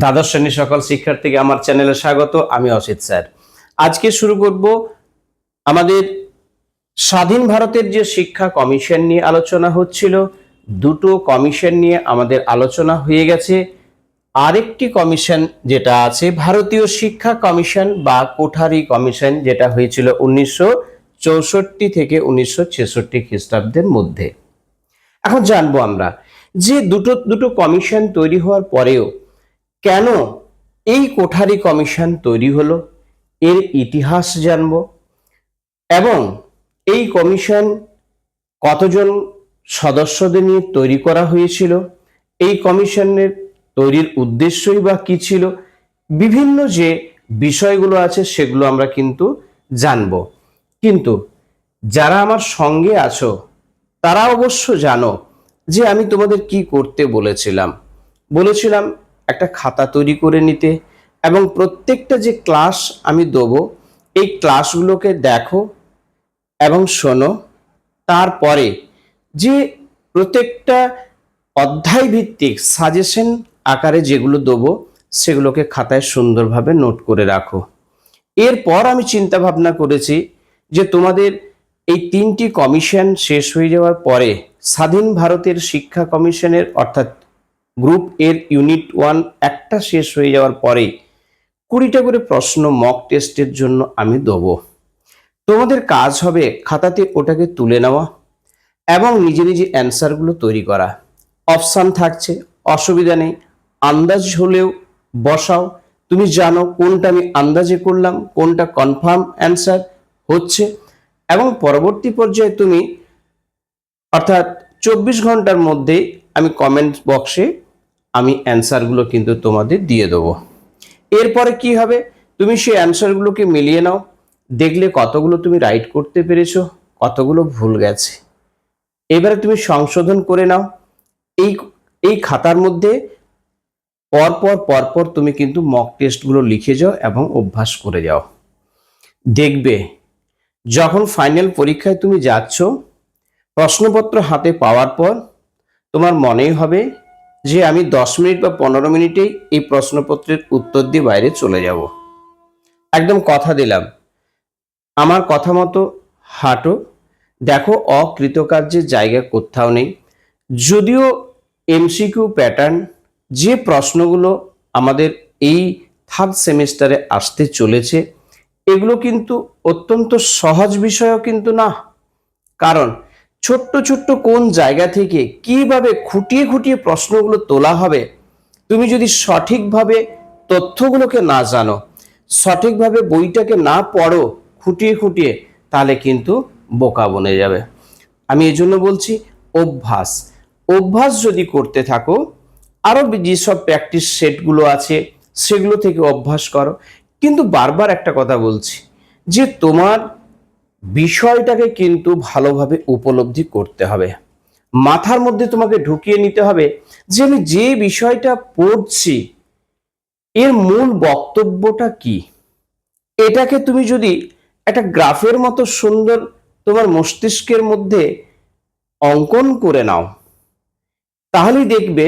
দ্বাদশ শ্রেণির সকল শিক্ষার্থীকে আমার চ্যানেলে স্বাগত, আমি অসিত স্যার। আজকে শুরু করব আমাদের স্বাধীন ভারতের যে শিক্ষা কমিশন নিয়ে আলোচনা হচ্ছিল, দুটো কমিশন নিয়ে আমাদের আলোচনা হয়ে গেছে। আরেকটি কমিশন যেটা আছে, ভারতীয় শিক্ষা কমিশন বা কোঠারি কমিশন, যেটা হয়েছিল উনিশশো চৌষট্টি থেকে উনিশশো ছেষট্টি খ্রিস্টাব্দের মধ্যে। এখন জানব আমরা, যে দুটো দুটো কমিশন তৈরি হওয়ার পরেও কেন এই কোঠারি কমিশন তৈরি হলো? এর ইতিহাস জানব। এবং এই কমিশন কতজন সদস্যদের নিয়ে তৈরি করা হয়েছিল? এই কমিশনের তৈরির উদ্দেশ্যই বা কি ছিল? বিভিন্ন যে বিষয়গুলো আছে সেগুলো আমরা কিন্তু জানব। কিন্তু যারা আমার সঙ্গে আছো, তারা অবশ্য জানো যে আমি তোমাদের কি করতে বলেছিলাম। বলেছিলাম একটা খাতা তৈরি করে নিতে এবং প্রত্যেকটা যে ক্লাস আমি দেবো, এই ক্লাসগুলোকে দেখো এবং শোনো। তারপরে যে প্রত্যেকটা অধ্যায় ভিত্তিক সাজেশন আকারে যেগুলো দেবো, সেগুলোকে খাতায় সুন্দরভাবে নোট করে রাখো। এরপর আমি চিন্তা ভাবনা করেছি যে তোমাদের এই তিনটি কমিশন শেষ হয়ে যাওয়ার পরে স্বাধীন ভারতের শিক্ষা কমিশনের অর্থাৎ গ্রুপ এর ইউনিট ওয়ান একটা শেষ হয়ে যাওয়ার পরে কুড়িটা করে প্রশ্ন মক টেস্টের জন্য আমি দেবো। তোমাদের কাজ হবে খাতাতে ওটাকে তুলে নেওয়া এবং নিজে নিজে অ্যান্সারগুলো তৈরি করা। অপশান থাকছে, অসুবিধা নেই, আন্দাজ হলেও বসাও। তুমি জানো কোনটা আমি আন্দাজে করলাম, কোনটা কনফার্ম অ্যান্সার হচ্ছে এবং পরবর্তী পর্যায়ে তুমি অর্থাৎ চব্বিশ ঘণ্টার মধ্যে আমি কমেন্ট বক্সে আমি অ্যান্সারগুলো কিন্তু তোমাদের দিয়ে দেবো। এরপরে কি হবে? তুমি সেই অ্যান্সারগুলোকে মিলিয়ে নাও। দেখলে কতগুলো তুমি রাইট করতে পেরেছ, কতগুলো ভুল গেছে। এবারে তুমি সংশোধন করে নাও। এই এই খাতার মধ্যে পরপর পরপর তুমি কিন্তু মক টেস্টগুলো লিখে যাও এবং অভ্যাস করে যাও। দেখবে, যখন ফাইনাল পরীক্ষায় তুমি যাচ্ছ, প্রশ্নপত্র হাতে পাওয়ার পর তোমার মনেই হবে যে আমি দশ মিনিট বা পনেরো মিনিটেই এই প্রশ্নপত্রের উত্তর দিয়ে বাইরে চলে যাব। একদম কথা দিলাম। আমার কথা মতো হাঁটো। দেখো, অকৃতকার্যের জায়গা কোথাও নেই। যদিও এমসিকিউ প্যাটার্ন যে প্রশ্নগুলো আমাদের এই থার্ড সেমিস্টারে আসতে চলেছে, এগুলো কিন্তু অত্যন্ত সহজ বিষয়ও কিন্তু না। কারণ ছোট্ট ছোট্ট কোন জায়গা থেকে কীভাবে খুঁটিয়ে খুঁটিয়ে প্রশ্নগুলো তোলা হবে, তুমি যদি সঠিকভাবে তথ্যগুলোকে না জানো, সঠিকভাবে বইটাকে না পড়ো খুঁটিয়ে খুঁটিয়ে, তাহলে কিন্তু বোকা বনে যাবে। আমি এই জন্য বলছি, অভ্যাস। অভ্যাস যদি করতে থাকো আরও যেসব প্র্যাকটিস সেটগুলো আছে, সেগুলো থেকে অভ্যাস করো। কিন্তু বারবার একটা কথা বলছি, যে তোমার বিষয়টাকে কিন্তু ভালোভাবে উপলব্ধি করতে হবে। মাথার মধ্যে তোমাকে ঢুকিয়ে নিতে হবে যে আমি যে বিষয়টা পড়ছি, এর মূল বক্তব্যটা কি? এটাকে তুমি যদি একটা গ্রাফের মতো সুন্দর তোমার মস্তিষ্কের মধ্যে অঙ্কন করে নাও, তাহলেই দেখবে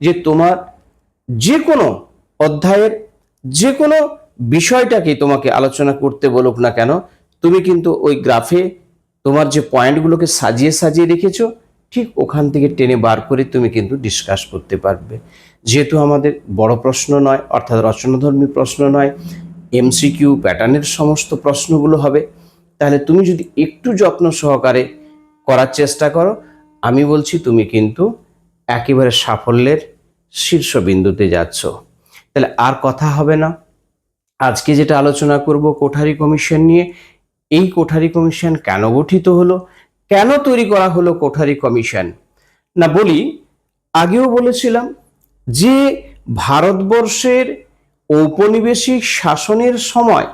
যে তোমার যে কোনো অধ্যায়ের যে কোনো বিষয়টাকে তোমাকে আলোচনা করতে বলুক না কেন তুমি কিন্তু ওই গ্রাফে তোমার যে পয়েন্টগুলোকে সাজিয়ে সাজিয়ে রেখেছো, ঠিক ওখান থেকে টেনে বার করে তুমি কিন্তু ডিসকাস করতে পারবে। যেহেতু আমাদের বড় প্রশ্ন নয়, অর্থাৎ রচনাধর্মী প্রশ্ন নয় এমসিকিউ প্যাটার্নের সমস্ত প্রশ্নগুলো হবে, তাহলে তুমি যদি একটু যত্ন সহকারে করার চেষ্টা করো, আমি বলছি তুমি কিন্তু একেবারে সাফল্যের শীর্ষবিন্দুতে যাচ্ছ। তাহলে আর কথা হবে না। আজকে যেটা আলোচনা করব কোঠারি কমিশন নিয়ে এই কোঠারি কমিশন কেন গঠিত হলো? কেন তৈরি করা হলো কোঠারি কমিশন? না, বলি, আগেও বলেছিলাম যে ভারতবর্ষের ঔপনিবেশিক শাসনের সময়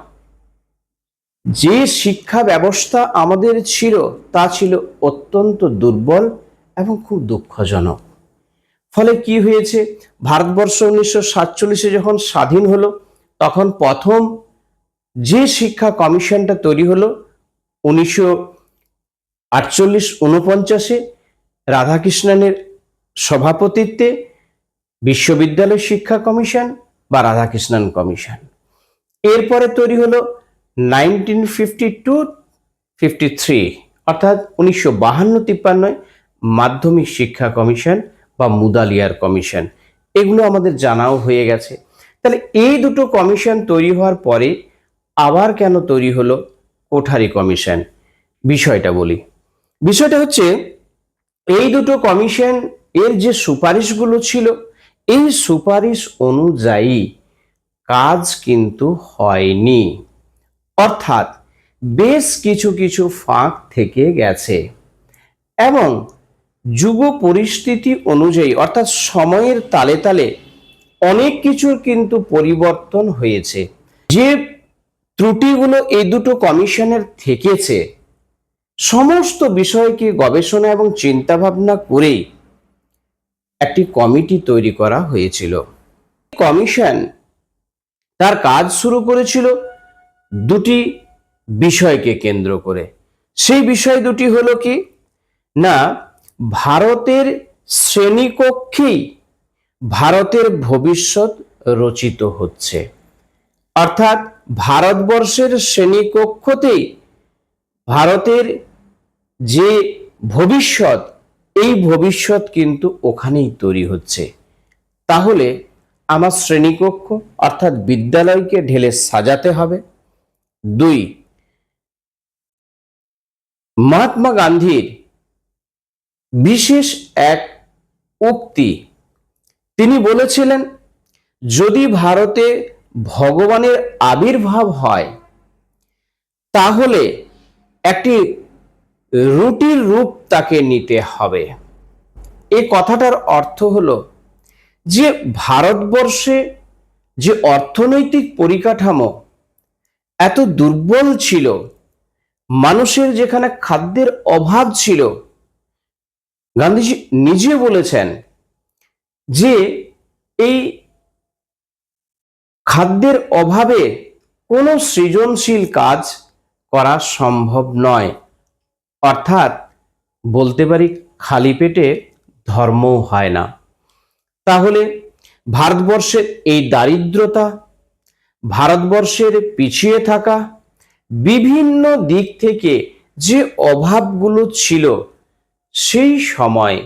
যে শিক্ষা ব্যবস্থা আমাদের ছিল, তা ছিল অত্যন্ত দুর্বল এবং খুব দুঃখজনক। ফলে কি হয়েছে? ভারতবর্ষ উনিশশো সাতচল্লিশে যখন স্বাধীন হলো, তখন প্রথম যে শিক্ষা কমিশনটা তৈরি হলো উনিশশো আটচল্লিশ উনপঞ্চাশে রাধাকৃষ্ণনের সভাপতিত্বে বিশ্ববিদ্যালয় শিক্ষা কমিশন বা রাধাকৃষ্ণন কমিশন। এরপরে তৈরি হলো nineteen fifty two fifty three, অর্থাৎ উনিশশো বাহান্ন তিপ্পান্নয় মাধ্যমিক শিক্ষা কমিশন বা মুদালিয়ার কমিশন। এগুলো আমাদের জানাও হয়ে গেছে। তাহলে এই দুটো কমিশন তৈরি হওয়ার পরে আবার কেন তৈরি হলো কোঠারি কমিশন? বিষয়টা বলি। বিষয়টা হচ্ছে, এই দুটো কমিশন এর যে সুপারিশগুলো ছিল, এই সুপারিশ অনুযায়ী কাজ কিন্তু হয়নি। অর্থাৎ বেশ কিছু কিছু ফাঁক থেকে গেছে। এবং যুগ পরিস্থিতি অনুযায়ী, অর্থাৎ সময়ের তালে তালে অনেক কিছুর কিন্তু পরিবর্তন হয়েছে। যে ত্রুটিগুলো এই দুটো কমিশনের থেকেছে। সমস্ত বিষয়কে গবেষণা এবং চিন্তাভাবনা করেই একটি কমিটি তৈরি করা হয়েছিল। কমিশন তার কাজ শুরু করেছিল দুটি বিষয়কে কেন্দ্র করে। সেই বিষয় দুটি হলো কি? না, ভারতের শ্রেণীকক্ষেই ভারতের ভবিষ্যৎ রচিত হচ্ছে। অর্থাৎ ভারতবর্ষের শ্রেণীকক্ষতেই ভারতের যে ভবিষ্যৎ, এই ভবিষ্যৎ কিন্তু ওখানেই তৈরি হচ্ছে। তাহলে আমার শ্রেণীকক্ষ অর্থাৎ বিদ্যালয়কে ঢেলে সাজাতে হবে। দুই, মহাত্মা গান্ধীর বিশেষ এক উক্তি। তিনি বলেছিলেন, যদি ভারতে ভগবানের আবির্ভাব হয়, তাহলে একটি রুটির রূপ তাকে নিতে হবে। এই কথাটার অর্থ হলো যে ভারতবর্ষে যে অর্থনৈতিক পরিকাঠামো এত দুর্বল ছিল, মানুষের যেখানে খাদ্যের অভাব ছিল, গান্ধীজি নিজে বলেছেন যে এই খাদ্যের অভাবে কোনো সৃজনশীল কাজ করা সম্ভব নয়। অর্থাৎ বলতে পারি খালি পেটে ধর্মও হয় না। তাহলে ভারতবর্ষের এই দারিদ্রতা, ভারতবর্ষের পিছিয়ে থাকা, বিভিন্ন দিক থেকে যে অভাবগুলো ছিল, সেই সময়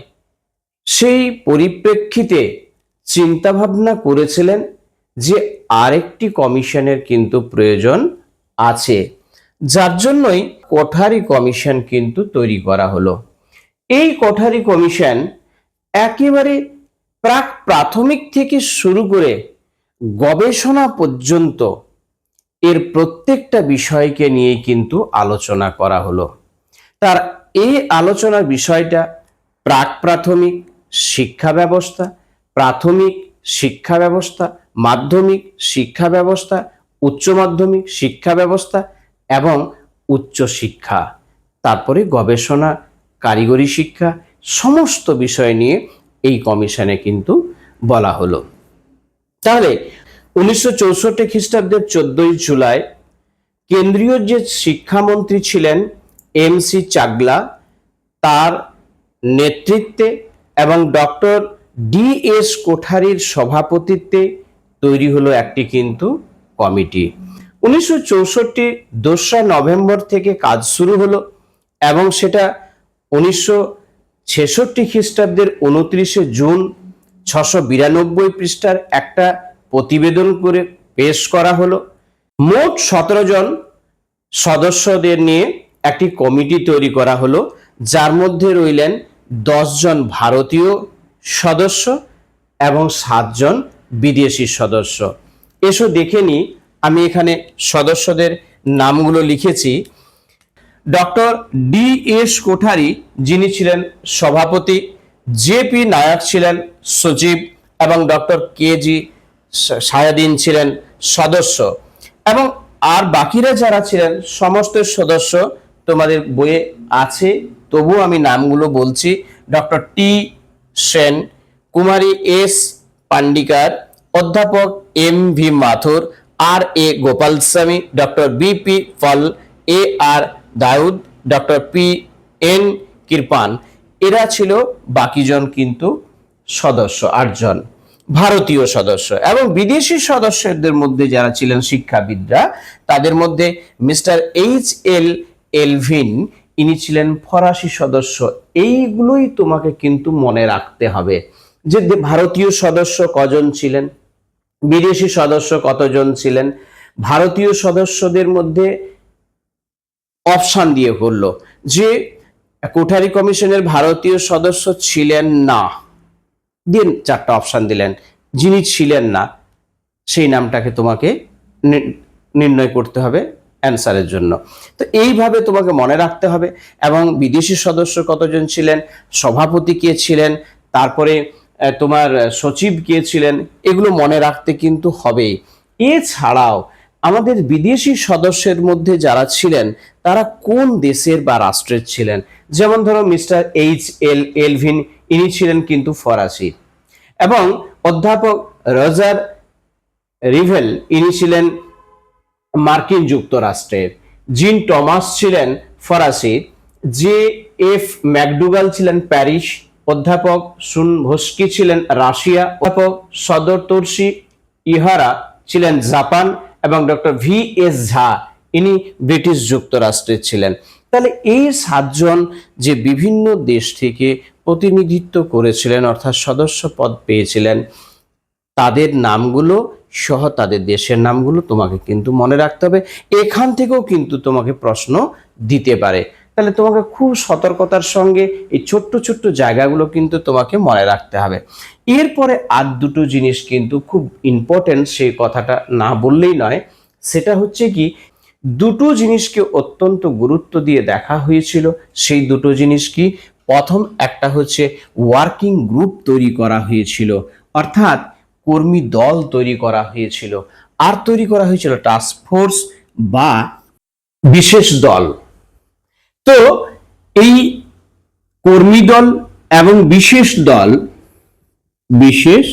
সেই পরিপ্রেক্ষিতে চিন্তাভাবনা করেছিলেন যে আরেকটি কমিশনের কিন্তু প্রয়োজন আছে। যার জন্যই কোঠারি কমিশন কিন্তু তৈরি করা হলো। এই কোঠারি কমিশন একেবারে প্রাক প্রাথমিক থেকে শুরু করে গবেষণা পর্যন্ত এর প্রত্যেকটা বিষয়কে নিয়ে কিন্তু আলোচনা করা হলো। তার এই আলোচনার বিষয়টা প্রাক প্রাথমিক শিক্ষা ব্যবস্থা, প্রাথমিক শিক্ষা ব্যবস্থা মাধ্যমিক শিক্ষা ব্যবস্থা, উচ্চ মাধ্যমিক শিক্ষা ব্যবস্থা এবং উচ্চ শিক্ষা। তারপরে গবেষণা, কারিগরি শিক্ষা, সমস্ত বিষয় নিয়ে এই কমিশনে কিন্তু বলা হলো। তাহলে উনিশশো চৌষট্টি খ্রিস্টাব্দের চোদ্দই জুলাই কেন্দ্রীয় যে শিক্ষামন্ত্রী ছিলেন এম সি চাগলা, তার নেতৃত্বে এবং ডক্টর ডি এস কোঠারির সভাপতিত্বে তৈরি হলো একটি কিন্তু কমিটি। উনিশশো চৌষট্টি দোসরা নভেম্বর থেকে কাজ শুরু হলো এবং সেটা উনিশশো ছেষট্টি খ্রিস্টাব্দের উনত্রিশে জুন ছশো বিরানব্বই পৃষ্ঠার একটা প্রতিবেদন করে পেশ করা হলো। মোট সতেরো জন সদস্যদের নিয়ে একটি কমিটি তৈরি করা হলো, যার মধ্যে রইলেন জন ভারতীয় সদস্য এবং সাতজন বিদেশি সদস্য। এসো দেখে নি, আমি এখানে সদস্যদের নামগুলো লিখেছি। ডক্টর ডি এস কোঠারি, যিনি ছিলেন সভাপতি, জে পি নায়ক ছিলেন সচিব, এবং ডক্টর কে জি সায়াদিন ছিলেন সদস্য। এবং আর বাকিরা যারা ছিলেন, সমস্ত সদস্য তোমাদের বইয়ে আছে তবু আমি নামগুলো বলছি। ডক্টর টি সেন, কুমারী এস পান্ডিকার অধ্যাপক M V Mathur, R A Gopalaswami, doctor B P Pal, A R Daud, doctor P N Kripan. এরা ছিল বাকিজন কিন্তু সদস্য, আটজন ভারতীয় সদস্য এবং বিদেশি সদস্যদের মধ্যে যারা ছিলেন শিক্ষাবিদরা, তাদের মধ্যে মিস্টার এইচ এল এলভিন, ইনি ছিলেন ফরাসি সদস্য। এইগুলোই তোমাকে কিন্তু মনে রাখতে হবে। যে ভারতীয় সদস্য কজন ছিলেন? বিদেশি সদস্য কতজন ছিলেন? ভারতীয় সদস্যদের মধ্যে অপশান দিয়ে করল যে, কোঠারি কমিশনের ভারতীয় সদস্য ছিলেন না। দিন চারটা অপশান দিলেন। যিনি ছিলেন না, সেই নামটাকে তোমাকে নির্ণয় করতে হবে অ্যান্সারের জন্য। তো এইভাবে তোমাকে মনে রাখতে হবে। এবং বিদেশি সদস্য কতজন ছিলেন? সভাপতি কে ছিলেন? তারপরে তোমার সচিব কে ছিলেন এগুলো মনে রাখতে কিন্তু হবেই এছাড়াও আমাদের বিদেশি সদস্যের মধ্যে যারা ছিলেন, তারা কোন দেশের বা রাষ্ট্রের ছিলেন? যেমন ধরো মিস্টার এইচ এল এলভিন, ইনি ছিলেন কিন্তু ফরাসি। এবং অধ্যাপক রজার রিভেল, ইনি ছিলেন মার্কিন যুক্তরাষ্ট্রের। জিন টমাস ছিলেন ফরাসি। জে এফ ম্যাকডুগাল ছিলেন প্যারিস অধ্যাপক সুন ভস্কি ছিলেন রাশিয়া, অধ্যাপক সদর সদরতর্ষি ইহারা ছিলেন জাপান এবং ডক্টর ভি এস ঝা, ইনি ব্রিটিশ যুক্তরাষ্ট্রের ছিলেন। তাহলে এই সাতজন যে বিভিন্ন দেশ থেকে প্রতিনিধিত্ব করেছিলেন, অর্থাৎ সদস্য পদ পেয়েছিলেন, তাদের নামগুলো সহ তাদের দেশের নামগুলো তোমাকে কিন্তু মনে রাখতে হবে। এখান থেকেও কিন্তু তোমাকে প্রশ্ন দিতে পারে। তাহলে তোমাকে খুব সতর্কতার সঙ্গে এই ছোট্ট ছোট্ট জায়গাগুলো কিন্তু তোমাকে মনে রাখতে হবে। এরপরে আর দুটো জিনিস কিন্তু খুব ইম্পর্টেন্ট সেই কথাটা না বললেই নয়। সেটা হচ্ছে কি, দুটো জিনিসকে অত্যন্ত গুরুত্ব দিয়ে দেখা হয়েছিল। সেই দুটো জিনিস কি, প্রথম একটা হচ্ছে ওয়ার্কিং গ্রুপ তৈরি করা হয়েছিল। অর্থাৎ কর্মী দল তৈরি করা হয়েছিল। আর তৈরি করা হয়েছিল টাস্ক ফোর্স বা বিশেষ দল। তো এই কর্মী দল এবং বিশেষ দল বিশেষ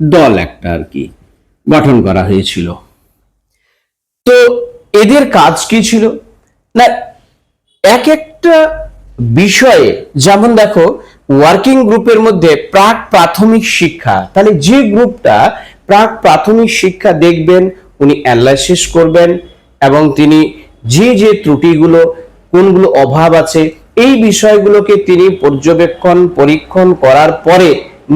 দল একটা আর কি গঠন করা হয়েছিল। তো এদের কাজ কি ছিল? না, এক একটা বিষয়ে যেমন দেখো ওয়ার্কিং গ্রুপের মধ্যে প্রাক প্রাথমিক শিক্ষা, তাহলে যে গ্রুপটা প্রাক প্রাথমিক শিক্ষা দেখবেন, উনি অ্যানালাইসিস করবেন এবং তিনি যে যে ত্রুটিগুলো কোনগুলো অভাব আছে, এই বিষয়গুলোকে তিনি পর্যবেক্ষণ, পরীক্ষণ করার পরে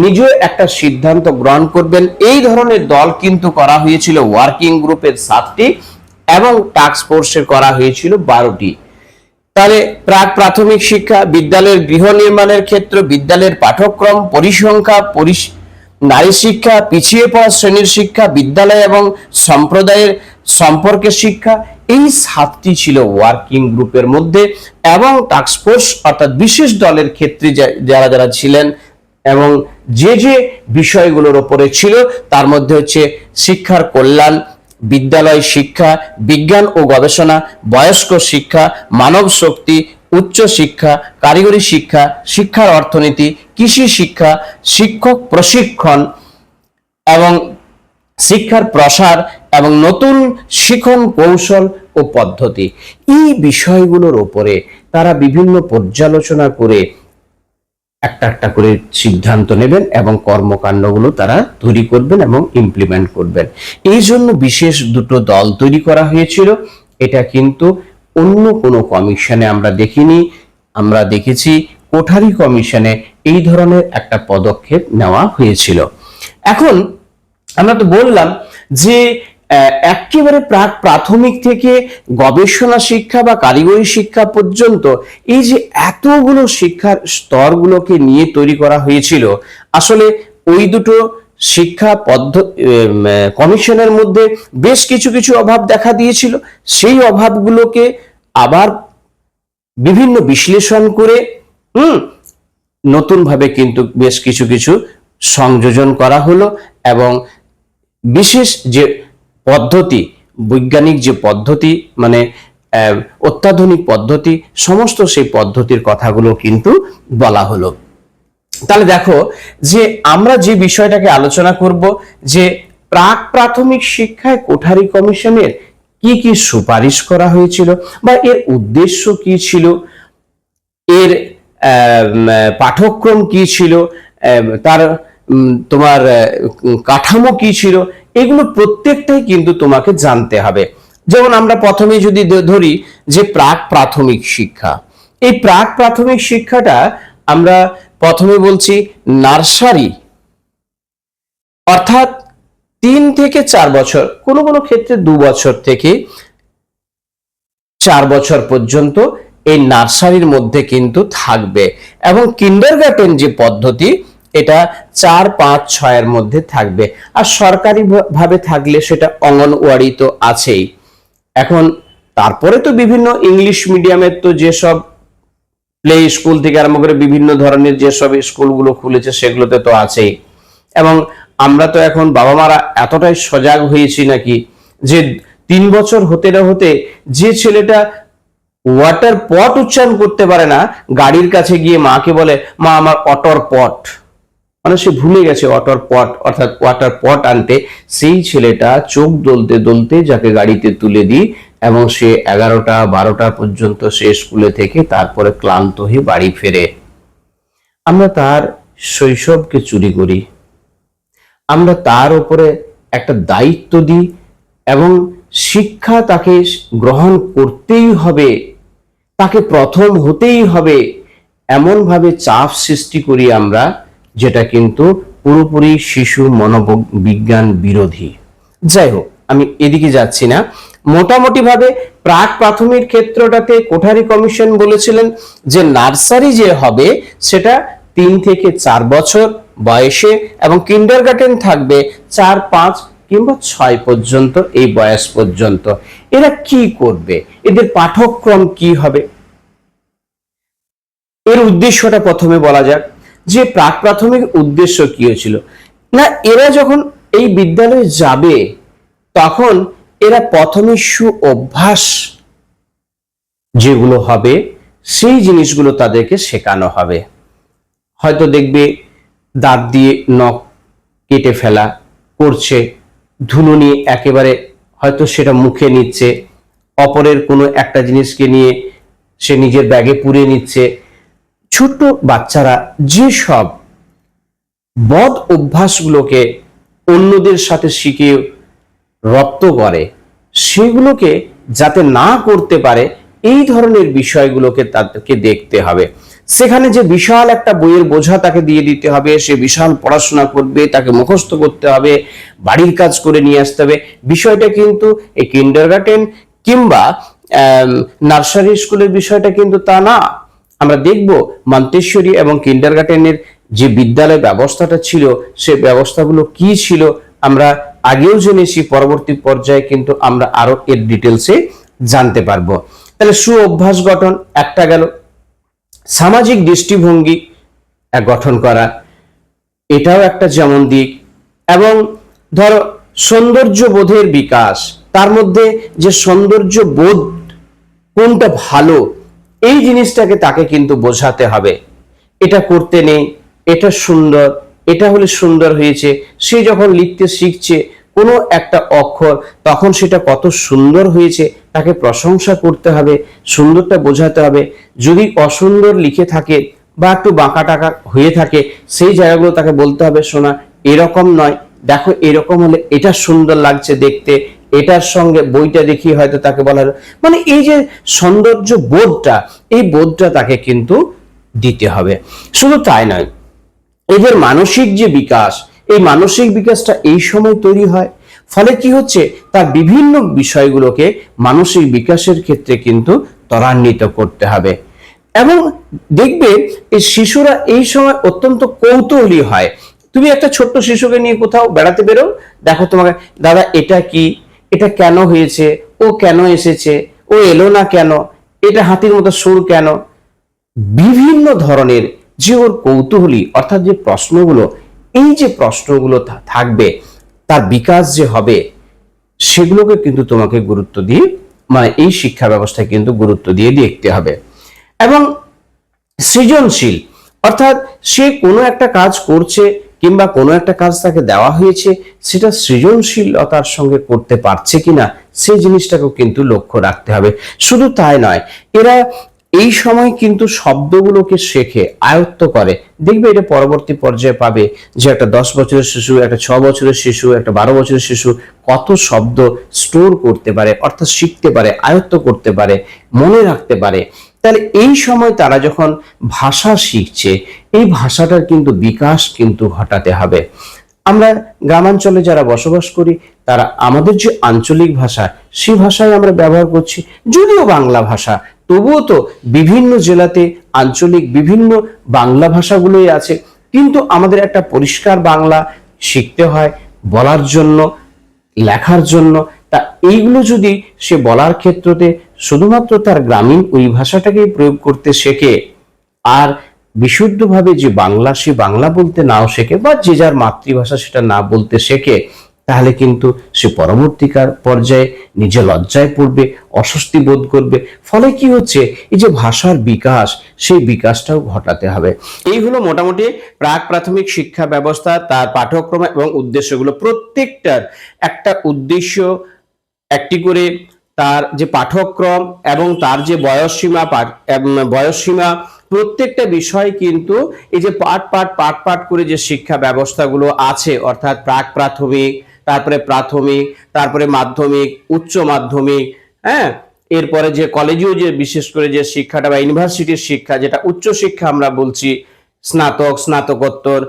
নিজেও একটা সিদ্ধান্ত গ্রহণ করবেন। এই ধরনের দল কিন্তু করা হয়েছিল ওয়ার্কিং গ্রুপের সাতটি এবং টাস্ক ফোর্সের করা হয়েছিল বারোটি। তাহলে প্রাক প্রাথমিক শিক্ষা, বিদ্যালয়ের গৃহ নির্মাণের ক্ষেত্র, বিদ্যালয়ের পাঠ্যক্রম, পরিসংখ্যা, পরিস নারী শিক্ষা, পিছিয়ে পড়া শ্রেণির শিক্ষা, বিদ্যালয় এবং সম্প্রদায়ের সম্পর্কের শিক্ষা, এই সাতটি ছিল ওয়ার্কিং গ্রুপের মধ্যে এবং টাস্কফোর্স অর্থাৎ বিশেষ দলের ক্ষেত্রে যারা যারা ছিলেন এবং যে যে বিষয়গুলোর ওপরে ছিল, তার মধ্যে হচ্ছে শিক্ষার কল্যাণ, বিদ্যালয় শিক্ষা, বিজ্ঞান ও গবেষণা, বয়স্ক শিক্ষা, মানব শক্তি, উচ্চ শিক্ষা, কারিগরি শিক্ষা, শিক্ষার অর্থনীতি, কৃষি শিক্ষা, শিক্ষক প্রশিক্ষণ এবং শিক্ষার প্রসার এবং নতুন শিখন কৌশল ও পদ্ধতি। এই বিষয়গুলোর ওপরে তারা বিভিন্ন পর্যালোচনা করে একটা একটা করে সিদ্ধান্ত নেবেন এবং কর্মকাণ্ডগুলো তারা তৈরি করবেন এবং ইমপ্লিমেন্ট করবেন। এই জন্য বিশেষ দুটো দল তৈরি করা হয়েছিল। এটা কিন্তু অন্য কোনো কমিশনে আমরা দেখিনি। আমরা দেখেছি কোঠারি কমিশনে এই ধরনের একটা পদক্ষেপ নেওয়া হয়েছিল। এখন আমরা তো বললাম যে একেবারে প্রাক প্রাথমিক থেকে গবেষণা শিক্ষা বা কারিগরি শিক্ষা পর্যন্ত এই যে এতগুলো শিক্ষার স্তরগুলোকে নিয়ে তৈরি করা হয়েছিল, আসলে ওই দুটো শিক্ষা পদ্ধতি কমিশনের মধ্যে বেশ কিছু কিছু অভাব দেখা দিয়েছিল। সেই অভাবগুলোকে আবার বিভিন্ন বিশ্লেষণ করে, হুম, নতুনভাবে কিন্তু বেশ কিছু কিছু সংযোজন করা হলো এবং বিশেষ যে পদ্ধতি, বৈজ্ঞানিক যে পদ্ধতি মানে অত্যাধুনিক পদ্ধতি, সমস্ত সেই পদ্ধতির কথাগুলো কিন্তু বলা হলো। তাহলে দেখো যে আমরা যে বিষয়টাকে আলোচনা করব যে প্রাক প্রাথমিক শিক্ষায় কোঠারি কমিশনের কি কি সুপারিশ করা হয়েছিল বা এর উদ্দেশ্য কি ছিল, এর পাঠ্যক্রম কি ছিল তার তোমার কাঠামো কি ছিল? এগুলো প্রত্যেকটাই কিন্তু তোমাকে জানতে হবে। যেমন আমরা প্রথমে যদি ধরি যে প্রাক প্রাথমিক শিক্ষা। এই প্রাক প্রাথমিক শিক্ষাটা আমরা প্রথমে বলছি নার্সারি। অর্থাৎ তিন থেকে চার বছর, কোনো কোনো ক্ষেত্রে দু বছর থেকে চার বছর পর্যন্ত এই নার্সারির মধ্যে কিন্তু থাকবে। এবং কিন্ডার যে পদ্ধতি এটা চার, পাঁচ, ছয়ের মধ্যে থাকবে। আর সরকারি ভাবে থাকলে সেটা অঙ্গনওয়াড়ি তো আছেই। এখন তারপরে তো বিভিন্ন ইংলিশ মিডিয়ামের তো যেসব প্লে স্কুল থেকে আরম্ভ করে বিভিন্ন ধরনের যেসব স্কুলগুলো খুলেছে সেগুলোতে তো আছেই। এবং আমরা তো এখন বাবা মারা এতটাই সজাগ হয়েছি নাকি যে তিন বছর হতে না হতে যে ছেলেটা ওয়াটার পট উচ্চারণ করতে পারে না, গাড়ির কাছে গিয়ে মাকে বলে, মা, আমার অটর পট মানে সে ভুলে গেছে ওয়াটার পট অর্থাৎ ওয়াটার পট আনতে। সেই ছেলেটা চোখ দলতে দলতে যাকে গাড়িতে তুলে দিই এবং সে এগারোটা, বারোটা পর্যন্ত সে স্কুলে থেকে তারপরে ক্লান্ত হয়ে বাড়ি ফেরে। আমরা তার শৈশবকে চুরি করি। আমরা তার উপরে একটা দায়িত্ব দিই এবং শিক্ষা তাকে গ্রহণ করতেই হবে, তাকে প্রথম হতেই হবে। এমনভাবে চাপ সৃষ্টি করি আমরা যেটা কিন্তু পুরোপুরি শিশু মনোবিজ্ঞান বিরোধী। যাই হোক, আমি এদিকে যাচ্ছি না। মোটামুটি ভাবে প্রাক প্রাথমিক ক্ষেত্রটাতে কোঠারি কমিশন বলেছিলেন যে নার্সারি যে হবে সেটা তিন থেকে চার বছর বয়সে এবং কিন্ডার গার্ডেন থাকবে চার, পাঁচ কিংবা ছয় পর্যন্ত, এই বয়স পর্যন্ত। এরা কি করবে? এদের পাঠক্রম কি হবে? এর উদ্দেশ্যটা প্রথমে বলা যাক। যে প্রাক প্রাথমিক উদ্দেশ্য কি হয়েছিল? না, এরা যখন এই বিদ্যালয়ে যাবে, তখন এরা প্রথমে সু অভ্যাস যেগুলো হবে, সেই জিনিসগুলো তাদেরকে শেখানো হবে। হয়তো দেখবে দাঁত দিয়ে নখ কেটে ফেলা, করছে ধুলো নিয়ে একেবারে হয়তো সেটা মুখে নিচ্ছে, অপরের কোনো একটা জিনিসকে নিয়ে সে নিজের ব্যাগে পুরে নিচ্ছে ছোট্ট বাচ্চারা যে সব বদ অভ্যাসগুলোকে অন্যদের সাথে শিখে রপ্ত করে, সেগুলোকে যাতে না করতে পারে, এই ধরনের বিষয়গুলোকে তাদেরকে দেখতে হবে। সেখানে যে বিশাল একটা বইয়ের বোঝা তাকে দিয়ে দিতে হবে, সে বিশাল পড়াশোনা করবে, তাকে মুখস্থ করতে হবে, বাড়ির কাজ করে নিয়ে আসতে হবে। বিষয়টা কিন্তু এই কিন্ডার কিংবা নার্সারি স্কুলের বিষয়টা কিন্তু তা না। আমরা দেখব মন্তেশ্বরী এবং কিন্ডার যে বিদ্যালয় ব্যবস্থাটা ছিল, সে ব্যবস্থাগুলো কি ছিল, আমরা আগেও জেনেছি, পরবর্তী পর্যায়ে কিন্তু আমরা আরও এর ডিটেলসে জানতে পারব। তাহলে সু অভ্যাস গঠন, একটা গেল। সামাজিক দৃষ্টিভঙ্গি গঠন করা, এটাও একটা যেমন দিক। এবং ধরো সৌন্দর্য বোধের বিকাশ, তার মধ্যে যে সৌন্দর্য বোধ কোনটা ভালো এই জিনিসটাকে তাকে কিন্তু বোঝাতে হবে। এটা করতে নেই, এটা সুন্দর, এটা হলে সুন্দর হয়েছে। সে যখন লিখতে শিখছে কোনো একটা অক্ষর, তখন সেটা কত সুন্দর হয়েছে, তাকে প্রশংসা করতে হবে, সুন্দরটা বোঝাতে হবে। যদি অসুন্দর লিখে থাকে বা একটু বাঁকা টাকা হয়ে থাকে, সেই জায়গাগুলো তাকে বলতে হবে, শোনা, এরকম নয়। দেখো, এরকম হলে এটা সুন্দর লাগছে দেখতে এটার সঙ্গে বইটা দেখিয়ে হয়তো তাকে বলা মানে এই যে সৌন্দর্য বোধটা, এই বোধটা তাকে কিন্তু দিতে হবে। শুধু তাই নয়, এদের মানসিক যে বিকাশ, এই মানসিক বিকাশটা এই সময় তৈরি হয়। ফলে কি হচ্ছে, তার বিভিন্ন বিষয়গুলোকে মানসিক বিকাশের ক্ষেত্রে কিন্তু ত্বরান্বিত করতে হবে। এবং দেখবে, এই শিশুরা এই সময় অত্যন্ত কৌতূহলী হয়। তুমি একটা ছোট্ট শিশুকে নিয়ে কোথাও বেড়াতে বেরো, দেখো তোমাকে, দাদা, এটা কি? এটা কেন হয়েছে? ও কেন এসেছে? ও এলো না কেন? এটা হাতির মতো সুর কেন? বিভিন্ন ধরনের যে ওর কৌতূহলী, অর্থাৎ যে প্রশ্নগুলো, এই যে প্রশ্নগুলো থাকবে, তার বিকাশ যে হবে, সেগুলোকে কিন্তু তোমাকে গুরুত্ব দিয়ে মানে এই শিক্ষা ব্যবস্থায় কিন্তু গুরুত্ব দিয়ে দেখতে হবে। এবং সৃজনশীল, অর্থাৎ সে কোনো একটা কাজ করছে কিংবা কোনো একটা কাজ তাকে দেওয়া হয়েছে, সেটা সৃজনশীলতার সঙ্গে করতে পারছে কিনা সেই জিনিসটাকেও কিন্তু লক্ষ্য রাখতে হবে। শুধু তাই নয়, এরা এই সময় কিন্তু শব্দগুলোকে শেখে, আয়ত্ত করে। দেখবে এটা পরবর্তী পর্যায়ে পাবে যে একটা দশ বছরের শিশু, একটা ছ বছরের শিশু, একটা বারো বছরের শিশু কত শব্দ স্টোর করতে পারে, অর্থাৎ শিখতে পারে, আয়ত্ত করতে পারে, মনে রাখতে পারে। তাহলে এই সময় তারা যখন ভাষা শিখছে, এই ভাষাটার কিন্তু বিকাশ কিন্তু ঘটাতে হবে। আমরা গ্রামাঞ্চলে যারা বসবাস করি, তারা আমাদের যে আঞ্চলিক ভাষা সেই ভাষায় আমরা ব্যবহার করছি। যদিও বাংলা ভাষা, তবুও তো বিভিন্ন জেলাতে আঞ্চলিক বিভিন্ন বাংলা ভাষাগুলোই আছে। কিন্তু আমাদের একটা পরিষ্কার বাংলা শিখতে হয় বলার জন্য, লেখার জন্য। তা এইগুলো যদি সে বলার ক্ষেত্রতে শুধুমাত্র তার গ্রামীণ ওই ভাষাটাকেই প্রয়োগ করতে শেখে, আর বিশুদ্ধভাবে যে বাংলা সে বাংলা বলতে নাও শেখে বা যে যার মাতৃভাষা সেটা না বলতে শেখে, তাহলে কিন্তু সে পরবর্তীকার পর্যায়ে নিজে লজ্জায় পড়বে, অস্বস্তি বোধ করবে। ফলে কি হচ্ছে? এই যে ভাষার বিকাশ, সেই বিকাশটাও ঘটাতে হবে। এই হলো মোটামুটি প্রাক প্রাথমিক শিক্ষা ব্যবস্থা, তার পাঠ্যক্রম এবং উদ্দেশ্যগুলো। প্রত্যেকটার একটা উদ্দেশ্য একটি করে তার যে পাঠ্যক্রম এবং তার যে বয়সসীমা বয়সসীমা প্রত্যেকটা বিষয় কিন্তু এই যে পাঠ পাঠ পাঠ পাঠ করে যে শিক্ষা ব্যবস্থাগুলো আছে, অর্থাৎ প্রাক প্রাথমিক, তারপরে প্রাথমিক, তারপরে মাধ্যমিক, উচ্চ মাধ্যমিক হ্যাঁ? এরপরে যে কলেজেও যে বিশেষ করে যে শিক্ষাটা বা ইউনিভার্সিটির শিক্ষা, যেটা উচ্চ শিক্ষা আমরা বলছি, স্নাতক, স্নাতকোত্তর,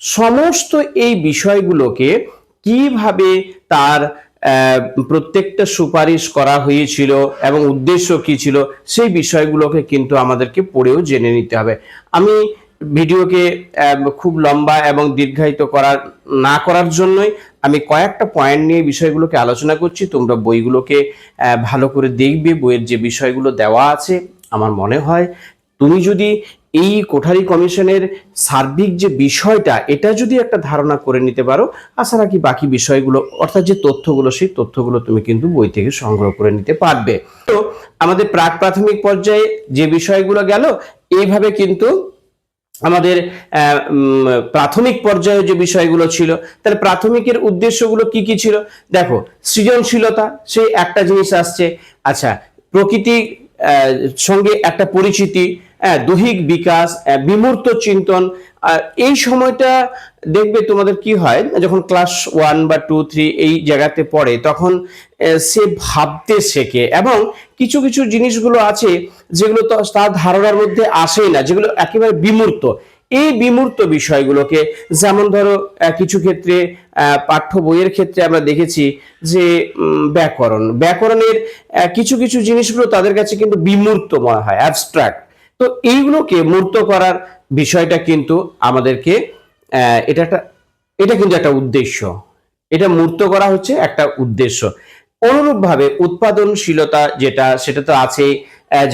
সমস্ত এই বিষয়গুলোকে কীভাবে তার প্রত্যেকটা সুপারিশ করা হয়েছিল এবং উদ্দেশ্য কি ছিল সেই বিষয়গুলোকে কিন্তু আমাদেরকে পড়েও জেনে নিতে হবে। আমি ভিডিওকে খুব লম্বা এবং দীর্ঘায়িত করার, না করার জন্যই আমি কয়েকটা পয়েন্ট নিয়ে বিষয়গুলোকে আলোচনা করছি। তোমরা বইগুলোকে ভালো করে দেখবে, বইয়ের যে বিষয়গুলো দেওয়া আছে, আমার মনে হয়। তুমি যদি এই কোঠারি কমিশনের সার্বিক যে বিষয়টা, এটা যদি একটা ধারণা করে নিতে পারো, আশা রাখি বাকি বিষয়গুলো, অর্থাৎ যে তথ্যগুলো, সেই তথ্যগুলো তুমি কিন্তু বই থেকে সংগ্রহ করে নিতে পারবে। তো আমাদের প্রাক প্রাথমিক পর্যায়ে যে বিষয়গুলো গেল, এইভাবে কিন্তু আমাদের প্রাথমিক পর্যায়ে যে বিষয়গুলো ছিল তাহলে প্রাথমিকের উদ্দেশ্যগুলো কি কি ছিল? দেখো, সৃজনশীলতা, সেই একটা জিনিস আসছে। আচ্ছা প্রকৃতি সঙ্গে একটা পরিচিতি দৈহিক বিকাশ বিমূর্ত চিন্তন, আর এই সময়টা দেখবে তোমাদের কি হয়, যখন ক্লাস ওয়ান বা টু থ্রি এই জায়গাতে পড়ে, তখন সে ভাবতে শেখে এবং কিছু কিছু জিনিসগুলো আছে যেগুলো তো তার ধারণার মধ্যে আসেই না, যেগুলো একেবারে বিমূর্ত। এই বিমূর্ত বিষয়গুলোকে, যেমন ধরো কিছু ক্ষেত্রে পাঠ্য বইয়ের ক্ষেত্রে আমরা দেখেছি যে ব্যাকরণ। ব্যাকরণের কিছু কিছু জিনিসগুলো তাদের কাছে কিন্তু বিমূর্ত মনে হয় অ্যাবস্ট্রাক্ট তো এইগুলোকে মূর্ত করার বিষয়টা কিন্তু আমাদেরকে এটা একটা, এটা কিন্তু একটা উদ্দেশ্য। এটা মূর্ত করা হচ্ছে একটা উদ্দেশ্য। অনুরূপভাবে উৎপাদনশীলতা যেটা, সেটা তো আছেই।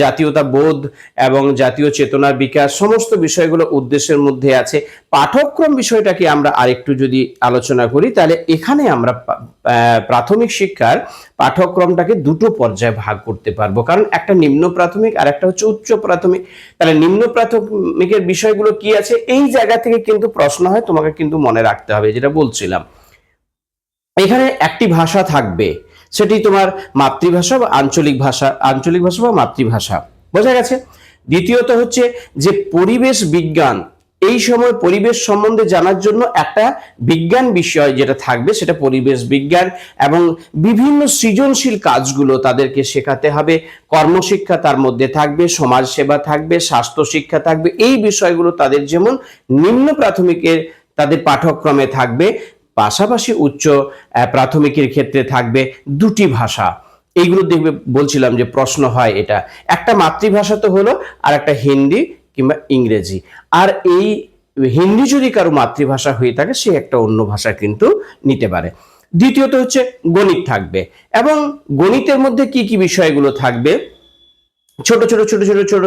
জাতীয়তা বোধ এবং জাতীয় চেতনার বিকাশ, সমস্ত বিষয়গুলো উদ্দেশ্যের মধ্যে আছে। পাঠক্রম বিষয়টাকে আমরা আরেকটু যদি আলোচনা করি, তাহলে এখানে আমরা প্রাথমিক শিক্ষার পাঠ্যক্রমটাকে দুটো পর্যায়ে ভাগ করতে পারব। কারণ একটা নিম্ন প্রাথমিক আর একটা হচ্ছে উচ্চ প্রাথমিক। তাহলে নিম্ন প্রাথমিকের বিষয়গুলো কি আছে? এই জায়গা থেকে কিন্তু প্রশ্ন হয়, তোমাকে কিন্তু মনে রাখতে হবে, যেটা বলছিলাম। এখানে একটি ভাষা থাকবে সেটি তোমার মাতৃভাষা বা আঞ্চলিক ভাষা আঞ্চলিক ভাষা বা মাতৃভাষা। বোঝা গেছে? দ্বিতীয়ত হচ্ছে যে পরিবেশ বিজ্ঞান, এই সময় পরিবেশ সম্বন্ধে জানার জন্য একটা বিজ্ঞান বিষয় যেটা থাকবে, সেটা পরিবেশ বিজ্ঞান এবং বিভিন্ন সৃজনশীল কাজগুলো তাদেরকে শেখাতে হবে। কর্মশিক্ষা তার মধ্যে থাকবে সমাজ সেবা থাকবে স্বাস্থ্য শিক্ষা থাকবে, এই বিষয়গুলো তাদের যেমন নিম্ন প্রাথমিকের তাদের পাঠ্যক্রমে থাকবে পাশাপাশি উচ্চ প্রাথমিকের ক্ষেত্রে থাকবে দুটি ভাষা। এইগুলো দেখবে বলছিলাম যে প্রশ্ন হয় এটা। একটা মাতৃভাষা তো হলো, আর একটা হিন্দি কিংবা ইংরেজি। আর এই হিন্দি যদি কারও মাতৃভাষা হয়ে থাকে, সে একটা অন্য ভাষা কিন্তু নিতে পারে। দ্বিতীয়ত হচ্ছে গণিত থাকবে। এবং গণিতের মধ্যে কি কি বিষয়গুলো থাকবে? ছোট ছোট ছোট ছোট ছোট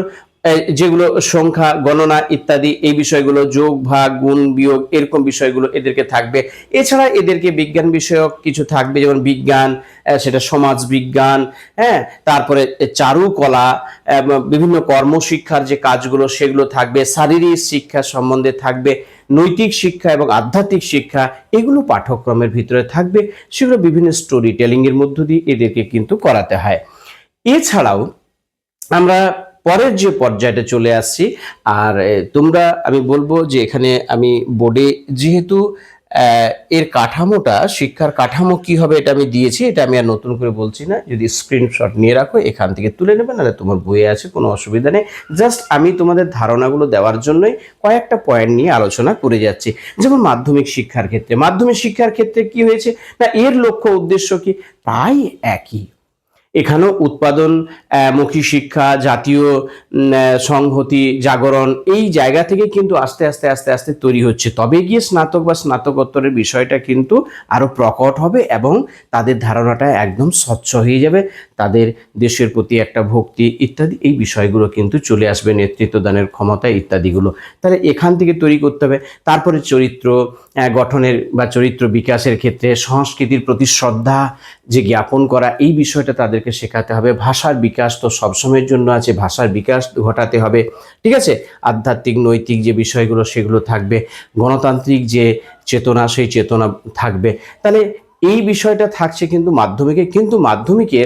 যেগুলো সংখ্যা, গণনা ইত্যাদি, এই বিষয়গুলো যোগ, ভাগ, গুণ, বিয়োগ, এরকম বিষয়গুলো এদেরকে থাকবে। এছাড়া এদেরকে বিজ্ঞান বিষয়ক কিছু থাকবে, যেমন বিজ্ঞান সেটা সমাজ বিজ্ঞান হ্যাঁ? তারপরে চারুকলা বিভিন্ন কর্মশিক্ষার যে কাজগুলো, সেগুলো থাকবে। শারীরিক শিক্ষা সম্বন্ধে থাকবে, নৈতিক শিক্ষা এবং আধ্যাত্মিক শিক্ষা, এগুলো পাঠ্যক্রমের ভিতরে থাকবে। সেগুলো বিভিন্ন স্টোরি টেলিংয়ের মধ্য দিয়ে এদেরকে কিন্তু করাতে হয়। এছাড়াও আমরা পরের যে পর্যায়টা চলে আসছি, আর তোমরা, আমি বলব যে এখানে আমি বোর্ডে যেহেতু এর কাঠামোটা, শিক্ষার কাঠামো কি হবে এটা আমি দিয়েছি, এটা আমি আর নতুন করে বলছি না। যদি স্ক্রিনশট নিয়ে রাখো, এখান থেকে তুলে নেবে, নাহলে তোমার বইয়ে আছে, কোনো অসুবিধা নেই। জাস্ট আমি তোমাদের ধারণাগুলো দেওয়ার জন্যই কয়েকটা পয়েন্ট নিয়ে আলোচনা করে যাচ্ছি। যেমন মাধ্যমিক শিক্ষার ক্ষেত্রে। মাধ্যমিক শিক্ষার ক্ষেত্রে কি হয়েছে? না, এর লক্ষ্য উদ্দেশ্য কি? প্রায় একই। এখানেও উৎপাদন মুখী শিক্ষা, জাতীয় সংহতি, জাগরণ এই জায়গা থেকে কিন্তু আস্তে আস্তে আস্তে আস্তে তৈরি হচ্ছে। তবে গিয়ে স্নাতক বা স্নাতকোত্তরের বিষয়টা কিন্তু আরও প্রকট হবে এবং তাদের ধারণাটা একদম স্বচ্ছ হয়ে যাবে। তাদের দেশের প্রতি একটা ভক্তি ইত্যাদি এই বিষয়গুলো কিন্তু চলে আসবে নেতৃত্ব দানের ক্ষমতা ইত্যাদিগুলো। তাহলে এখান থেকে তৈরি করতে হবে। তারপরে চরিত্র গঠনের বা চরিত্র বিকাশের ক্ষেত্রে সংস্কৃতির প্রতি শ্রদ্ধা যে জ্ঞাপন করা এই বিষয়টা তাদেরকে শেখাতে হবে। ভাষার বিকাশ তো সবসময়ের জন্য আছে ভাষার বিকাশ ঘটাতে হবে। ঠিক আছে? আধ্যাত্মিক নৈতিক যে বিষয়গুলো সেগুলো থাকবে। গণতান্ত্রিক যে চেতনা সেই চেতনা থাকবে। তাহলে এই বিষয়টা থাকছে কিন্তু মাধ্যমিকে কিন্তু মাধ্যমিকে এ,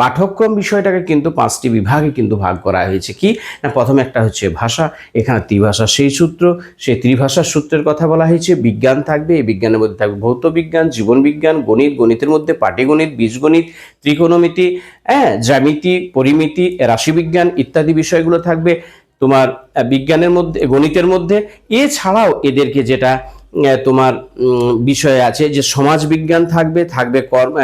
পাঠ্যক্রম বিষয়টাকে কিন্তু পাঁচটি বিভাগে কিন্তু ভাগ করা হয়েছে। কি? না, প্রথমে একটা হচ্ছে ভাষা, এখানে ত্রিভাষা সেই সূত্র, সেই ত্রিভাষার সূত্রের কথা বলা হয়েছে। বিজ্ঞান থাকবে, এই বিজ্ঞানের মধ্যে থাকবে ভৌত বিজ্ঞান, জীবন বিজ্ঞান, গণিত, গণিতের মধ্যে পাটিগণিত, বীজগণিত, ত্রিকোণমিতি হ্যাঁ জ্যামিতি, পরিমিতি রাশিবিজ্ঞান ইত্যাদি বিষয়গুলো থাকবে। তোমার বিজ্ঞানের মধ্যে গণিতের মধ্যে। এছাড়াও এদেরকে যেটা তোমার বিষয় আছে যে সমাজ বিজ্ঞান থাকবে থাকবে কর্ম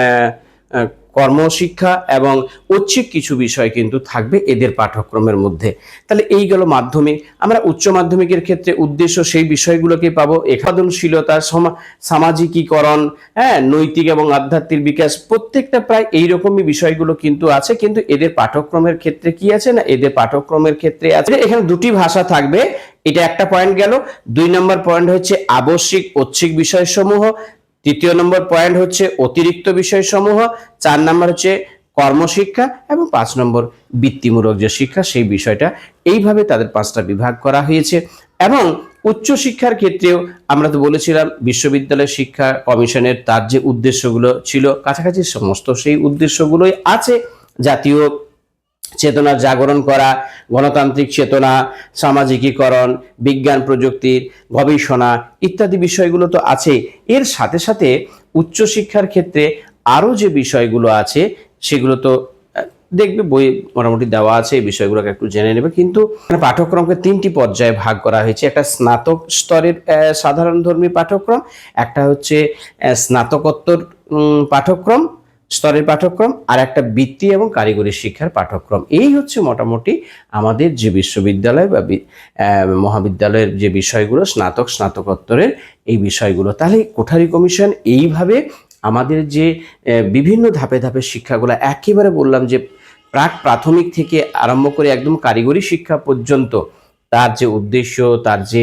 কর্মশিক্ষা এবং ঐচ্ছিক কিছু বিষয় কিন্তু থাকবে এদের পাঠ্যক্রমের মধ্যে। তাহলে এই গেল মাধ্যমিক। আমরা উচ্চ মাধ্যমিকের ক্ষেত্রে উদ্দেশ্য সেই বিষয়গুলোকে পাবো। একাদনশীলতা সমা- সামাজিকীকরণ হ্যাঁ নৈতিক এবং আধ্যাত্মিক বিকাশ, প্রত্যেকটা প্রায় এইরকমই বিষয়গুলো কিন্তু আছে। কিন্তু এদের পাঠ্যক্রমের ক্ষেত্রে কি আছে না এদের পাঠ্যক্রমের ক্ষেত্রে আছে? এখানে দুটি ভাষা থাকবে। এটা একটা পয়েন্ট গেল। দুই নম্বর পয়েন্ট হচ্ছে আবশ্যিক, ঐচ্ছিক বিষয়সমূহ। তৃতীয় নম্বর পয়েন্ট হচ্ছে অতিরিক্ত বিষয়সমূহ, চার নম্বর হচ্ছে কর্মশিক্ষা এবং পাঁচ নম্বর বৃত্তিমূলক যে শিক্ষা, সেই বিষয়টা এইভাবে তাদের পাঁচটা বিভাগ করা হয়েছে। এবং উচ্চশিক্ষার ক্ষেত্রেও আমরা তো বলেছিলাম বিশ্ববিদ্যালয় শিক্ষা কমিশনের তার যে উদ্দেশ্যগুলো ছিল, কাছাকাছি সমস্ত সেই উদ্দেশ্যগুলোই আছে। জাতীয় চেতনার জাগরণ করা, গণতান্ত্রিক চেতনা, সামাজিকীকরণ, বিজ্ঞান প্রযুক্তির গবেষণা ইত্যাদি বিষয়গুলো তো আছে। এর সাথে সাথে উচ্চশিক্ষার ক্ষেত্রে আরও যে বিষয়গুলো আছে, সেগুলো তো দেখবে বই মোটামুটি দেওয়া আছে, এই বিষয়গুলোকে একটু জেনে নেবে। কিন্তু পাঠ্যক্রমকে তিনটি পর্যায়ে ভাগ করা হয়েছে। একটা স্নাতক স্তরের সাধারণ ধর্মী পাঠ্যক্রম, একটা হচ্ছে স্নাতকোত্তর পাঠ্যক্রম স্তরের পাঠ্যক্রম আর একটা বৃত্তি এবং কারিগরি শিক্ষার পাঠ্যক্রম। এই হচ্ছে মোটামুটি আমাদের যে বিশ্ববিদ্যালয় বা মহাবিদ্যালয়ের যে বিষয়গুলো, স্নাতক, স্নাতকোত্তরের এই বিষয়গুলো। তাহলে কোঠারি কমিশন এইভাবে আমাদের যে বিভিন্ন ধাপে ধাপে শিক্ষাগুলো, একেবারে বললাম যে প্রাক প্রাথমিক থেকে আরম্ভ করে একদম কারিগরি শিক্ষা পর্যন্ত তার যে উদ্দেশ্য, তার যে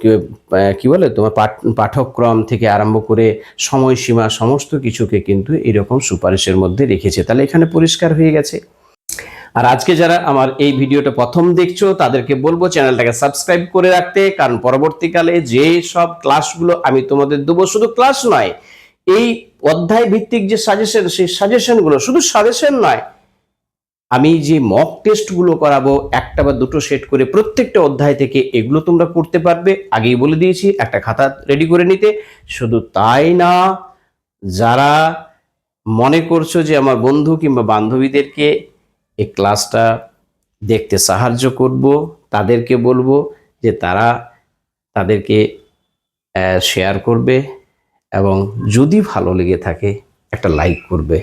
কি- বলে, তোমার পাঠ- পাঠ্যক্রম থেকে আরম্ভ করে সময়সীমা সমস্ত কিছুকে কিন্তু এরকম সুপারিশের মধ্যে রেখেছে। তাহলে এখানে পরিষ্কার হয়ে গেছে। আর আজকে যারা আমার এই ভিডিওটা প্রথম দেখছ, তাদেরকে বলব চ্যানেলটাকে সাবস্ক্রাইব করে রাখতে, কারণ পরবর্তীকালে যে সব ক্লাসগুলো আমি তোমাদের দেবো, শুধু ক্লাস নয়, এই অধ্যায় ভিত্তিক যে সাজেশন সেই সাজেশনগুলো শুধু সাজেশন নয় আমি যে মক টেস্টগুলো করাবো, একটা বা দুটো সেট করে প্রত্যেকটা অধ্যায় থেকে এগুলো তোমরা করতে পারবে। আগেই বলে দিয়েছি, একটা খাতা রেডি করে নিতে। শুধু তাই না, যারা মনে করছ যে আমার বন্ধু কিংবা বান্ধবীদেরকে এই ক্লাসটা দেখতে সাহায্য করব, তাদেরকে বলব যে তারা তাদেরকে শেয়ার করবে এবং যদি ভালো লেগে থাকে, একটা লাইক করবে।